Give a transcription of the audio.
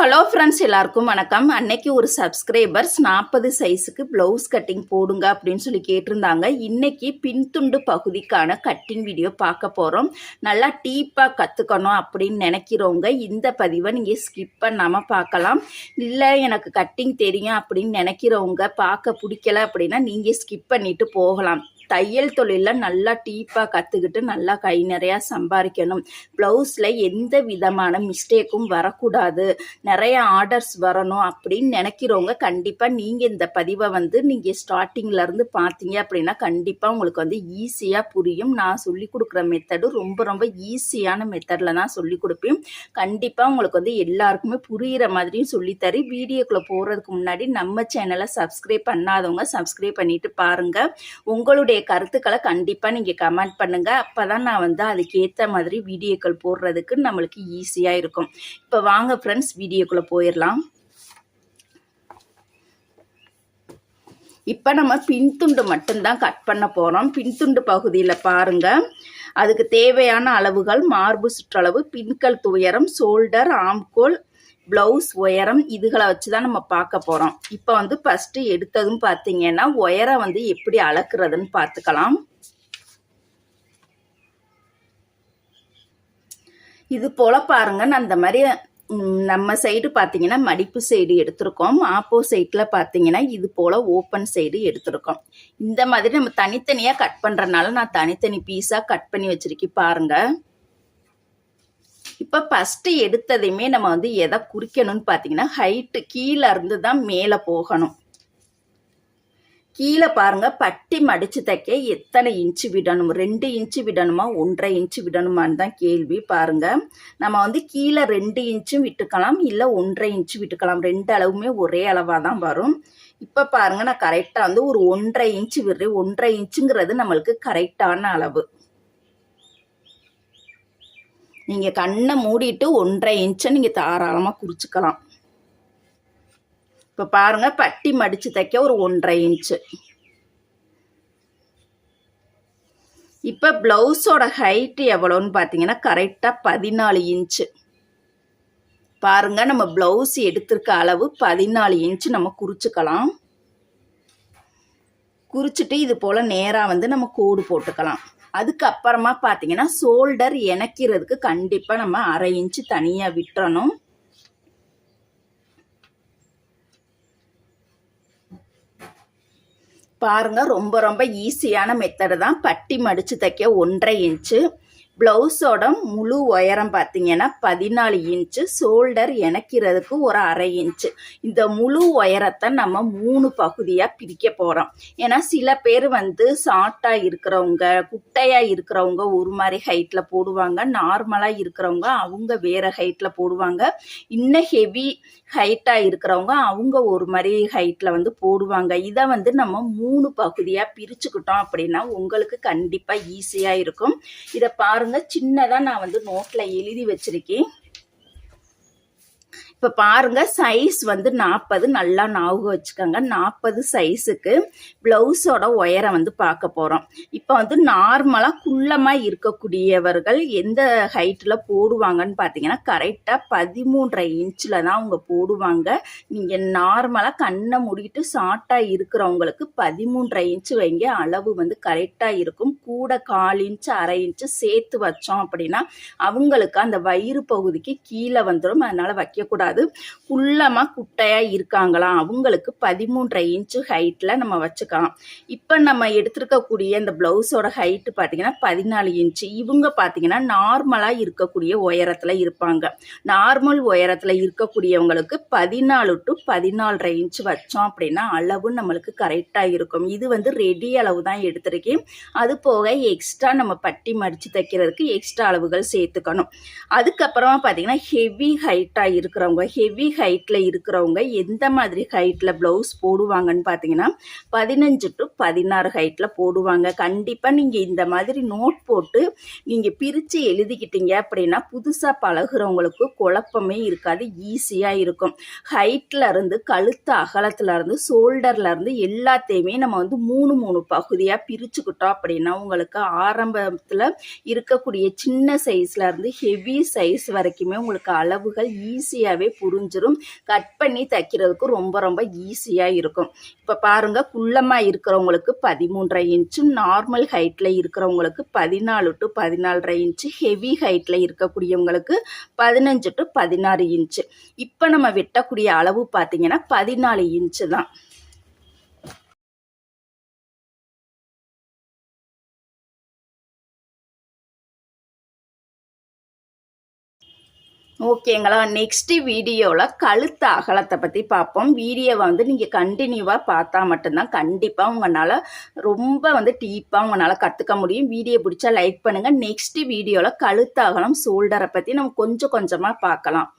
Hello friends எல்லாருக்கும் வணக்கம். அன்னைக்கு ஒரு சப்ஸ்கிரைபர்ஸ் நாற்பது சைஸுக்கு ப்ளவுஸ் கட்டிங் போடுங்க அப்படின்னு சொல்லி கேட்டிருந்தாங்க. இன்னைக்கு பின்துண்டு பகுதிக்கான கட்டிங் வீடியோ பார்க்க போகிறோம் நல்லா டீப்பாக கற்றுக்கணும் அப்படின்னு நினைக்கிறவங்க இந்த பதிவை நீங்கள் ஸ்கிப் பண்ணாமல் பார்க்கலாம். இல்லை எனக்கு கட்டிங் தெரியும் அப்படின்னு நினைக்கிறவங்க பார்க்க பிடிக்கல அப்படின்னா நீங்கள் ஸ்கிப் பண்ணிட்டு போகலாம். தையல் தொழிலில் நல்லா டீப்பாக கற்றுக்கிட்டு நல்லா கை நிறையா சம்பாதிக்கணும் ப்ளவுஸில் எந்த விதமான மிஸ்டேக்கும் வரக்கூடாது. நிறைய ஆர்டர்ஸ் வரணும் அப்படின்னு நினைக்கிறவங்க கண்டிப்பாக நீங்கள் இந்த பதிவை வந்து நீங்கள் ஸ்டார்டிங்லேருந்து பார்த்தீங்க அப்படின்னா கண்டிப்பாக உங்களுக்கு வந்து ஈஸியாக புரியும். நான் சொல்லி கொடுக்குற மெத்தடு ரொம்ப ரொம்ப ஈஸியான மெத்தடில் தான் சொல்லி கொடுப்பேன். கண்டிப்பாக உங்களுக்கு வந்து எல்லாருக்குமே புரிகிற மாதிரியும் சொல்லித்தரி வீடியோக்குள்ளே போகிறதுக்கு முன்னாடி நம்ம சேனலை சப்ஸ்கிரைப் பண்ணாதவங்க சப்ஸ்கிரைப் பண்ணிட்டு பாருங்கள் உங்களுடைய கருத்துக்களை கண்டிப்பாக நீங்கள் கமெண்ட் பண்ணுங்கள் அப்போ தான் நான் வந்து அதுக்கேற்ற மாதிரி வீடியோக்கள் போடுறதுக்கு நம்மளுக்கு ஈஸியாக இருக்கும். இப்போ வாங்க ஃப்ரெண்ட்ஸ் வீடியோக்குள்ளே போயிடலாம் இப்போ நம்ம பின்துண்டு மட்டும்தான் கட் பண்ண போகிறோம் பின்துண்டு பகுதியில் பாருங்கள் அதுக்கு தேவையான அளவுகள் மார்பு சுற்றளவு பின்கல் துயரம் ஷோல்டர் ஆம்கோல் ப்ளவுஸ் உயரம் இதுகளை வச்சு தான் நம்ம பார்க்க போகிறோம் இப்போ வந்து ஃபஸ்ட்டு எடுத்ததும் பார்த்தீங்கன்னா உயரம் வந்து எப்படி அளக்குறதுன்னு பார்த்துக்கலாம். இது போல் பாருங்க நான் அந்த மாதிரி நம்ம சைடு பார்த்தீங்கன்னா மடிப்பு சைடு எடுத்திருக்கோம். ஆப்போசைட்டில் பார்த்தீங்கன்னா இது போல் ஓப்பன் சைடு எடுத்திருக்கோம். இந்த மாதிரி நம்ம தனித்தனியாக கட் பண்ணுறனால நான் தனித்தனி பீஸாக கட் பண்ணி வச்சுருக்கேன் பாருங்கள் இப்போ ஃபஸ்ட்டு எடுத்ததையுமே நம்ம வந்து எதை குறிக்கணும்னு பார்த்தீங்கன்னா ஹைட்டு கீழே இருந்து தான் மேலே போகணும். கீழே பாருங்கள் பட்டி மடித்து தைக்க எத்தனை இன்ச்சு விடணும்? ரெண்டு இன்ச்சு விடணுமா? ஒன்றரை இன்ச்சு விடணுமான்னு தான் கேள்வி. பாருங்கள் நம்ம வந்து கீழே ரெண்டு இன்ச்சும் விட்டுக்கலாம் இல்லை ஒன்றரை இன்ச்சு விட்டுக்கலாம். ரெண்டு அளவுமே ஒரே அளவாக தான் வரும். இப்போ பாருங்கள் நான் கரெக்டாக வந்து ஒரு ஒன்றரை இன்ச்சு விடுறேன். ஒன்றரை இன்ச்சுங்கிறது நம்மளுக்கு கரெக்டான அளவு. நீங்கள் கண்ணை மூடிட்டு ஒன்றரை இன்ச்சை நீங்கள் தாராளமாக குறிச்சிக்கலாம். இப்போ பாருங்கள் பட்டி மடித்து தைக்க ஒரு ஒன்றரை இன்ச்சு இப்போ ப்ளவுஸோட ஹைட்டு எவ்வளோன்னு பார்த்தீங்கன்னா கரெக்டாக பதினாலு இன்ச்சு பாருங்க நம்ம ப்ளவுஸ் எடுத்திருக்க அளவு பதினாலு இன்ச்சு நம்ம குறிச்சிக்கலாம். குறிச்சிட்டு இது போல் நேராக வந்து நம்ம கோடு போட்டுக்கலாம். அதுக்கப்புறமா பார்த்தீங்கன்னா ஷோல்டர் இணைக்கிறதுக்கு கண்டிப்பாக நம்ம அரை இன்ச்சு தனியாக விட்டுறணும். பாருங்கள் ரொம்ப ரொம்ப ஈஸியான மெத்தடு தான். பட்டி மடித்து தைக்க ஒன்றரை இன்ச்சு ப்ளவுஸோட முழு உயரம் பார்த்தீங்கன்னா பதினாலு இன்ச்சு ஷோல்டர் இணைக்கிறதுக்கு ஒரு அரை இன்ச்சு. இந்த முழு உயரத்தை நம்ம மூணு பகுதியாக பிரிக்க போகிறோம் ஏன்னா சில பேர் வந்து ஷார்ட்டாக இருக்கிறவங்க குட்டையாக இருக்கிறவங்க ஒரு மாதிரி ஹைட்டில் போடுவாங்க நார்மலாக இருக்கிறவங்க அவங்க வேறு ஹைட்டில் போடுவாங்க. இன்னும் ஹெவி ஹைட்டாக இருக்கிறவங்க அவங்க ஒரு மாதிரி ஹைட்டில் வந்து போடுவாங்க. இதை வந்து நம்ம மூணு பகுதியாக பிரிச்சுக்கிட்டோம் அப்படின்னா உங்களுக்கு கண்டிப்பாக ஈஸியாக இருக்கும். இதை பாருங்கள் பாருங்க சின்னதாக நான் வந்து நோட்டில் எழுதி வச்சிருக்கேன். இப்போ பாருங்க சைஸ் வந்து நாற்பது நல்லா ஞாபகம் வச்சுக்கோங்க. நாற்பது சைஸுக்கு ப்ளவுஸோட உயரம் வந்து பார்க்க போகிறோம் இப்போ வந்து நார்மலாக குள்ளமாக இருக்கக்கூடியவர்கள் எந்த ஹைட்டில் போடுவாங்கன்னு பார்த்தீங்கன்னா கரெக்டாக பதிமூன்றரை இன்ச்சில் தான் அவங்க போடுவாங்க. நீங்கள் நார்மலாக கண்ணை முடிட்டு ஷார்ட்டாக இருக்கிறவங்களுக்கு பதிமூன்றரை இன்ச்சு வைங்க. அளவு வந்து கரெக்டாக இருக்கும். கூட கால் இன்ச்சு அரை இன்ச்சு சேர்த்து வச்சோம் அப்படின்னா அவங்களுக்கு அந்த வயிறு பகுதிக்கு கீழே வந்துடும் அதனால் வைக்கக்கூடாது. கூடாது குள்ளமாக குட்டையாக இருக்காங்களா அவங்களுக்கு பதிமூன்றரை இன்ச்சு ஹைட்டில் நம்ம வச்சுக்கலாம். இப்போ நம்ம எடுத்துருக்கக்கூடிய இந்த ப்ளவுஸோட ஹைட்டு பார்த்தீங்கன்னா பதினாலு இன்ச்சு. இவங்க பார்த்தீங்கன்னா நார்மலாக இருக்கக்கூடிய உயரத்தில் இருப்பாங்க. நார்மல் உயரத்தில் இருக்கக்கூடியவங்களுக்கு பதினாலு டு பதினாலரை இன்ச்சு வச்சோம் அப்படின்னா அளவு நம்மளுக்கு கரெக்டாக இருக்கும். இது வந்து ரெடி அளவு தான் எடுத்திருக்கேன். அது போக எக்ஸ்ட்ரா நம்ம பட்டி மடித்து தைக்கிறதுக்கு எக்ஸ்ட்ரா அளவுகள் சேர்த்துக்கணும். அதுக்கப்புறமா பார்த்தீங்கன்னா ஹெவி ஹைட்டாக இருக்கிறவங்க இருக்கிறவங்க ஹெவி ஹைட்டில் இருக்கிறவங்க எந்த மாதிரி ஹைட்டில் ப்ளவுஸ் போடுவாங்கன்னு பார்த்தீங்கன்னா பதினஞ்சு டு பதினாறு ஹைட்டில் போடுவாங்க. கண்டிப்பாக நீங்கள் இந்த மாதிரி நோட் போட்டு நீங்கள் பிரித்து எழுதிக்கிட்டீங்க அப்படின்னா புதுசாக பழகுறவங்களுக்கு குழப்பமே இருக்காது ஈஸியாக இருக்கும். ஹைட்டில் இருந்து கழுத்து அகலத்தில் இருந்து ஷோல்டரில் இருந்து எல்லாத்தையுமே நம்ம வந்து மூணு மூணு பகுதியாக பிரிச்சுக்கிட்டோம் அப்படின்னா உங்களுக்கு ஆரம்பத்தில் இருக்கக்கூடிய சின்ன சைஸ்ல இருந்து ஹெவி சைஸ் வரைக்குமே உங்களுக்கு அளவுகள் ஈஸியாகவே புரிஞ்சிடும் கட் பண்ணி தைக்கிறதுக்கு ரொம்ப ரொம்ப ஈஸியாக இருக்கும். இப்போ பாருங்க குள்ளமாக இருக்கிறவங்களுக்கு பதிமூன்றரை இன்ச்சு நார்மல் ஹைட்டில் இருக்கிறவங்களுக்கு பதினாலு டு பதினாலரை இன்ச்சு ஹெவி ஹைட்டில் இருக்கக்கூடியவங்களுக்கு பதினஞ்சு டு பதினாறு இன்ச்சு இப்போ நம்ம வெட்டக்கூடிய அளவு பார்த்தீங்கன்னா பதினாலு இன்ச்சு தான். ஓகேங்களா நெக்ஸ்ட் வீடியோவில் கழுத்து அகலத்தை பற்றி பார்ப்போம். வீடியோவை வந்து நீங்கள் கண்டினியூவாக பார்த்தா மட்டும்தான் கண்டிப்பாக உங்களால் ரொம்ப வந்து டீப்பாக உங்களால் கற்றுக்க முடியும். வீடியோ பிடிச்சா லைக் பண்ணுங்கள் நெக்ஸ்ட் வீடியோவில் கழுத்து அகலம் ஷோல்டரை பற்றி நம்ம கொஞ்சம் கொஞ்சமாக பார்க்கலாம்.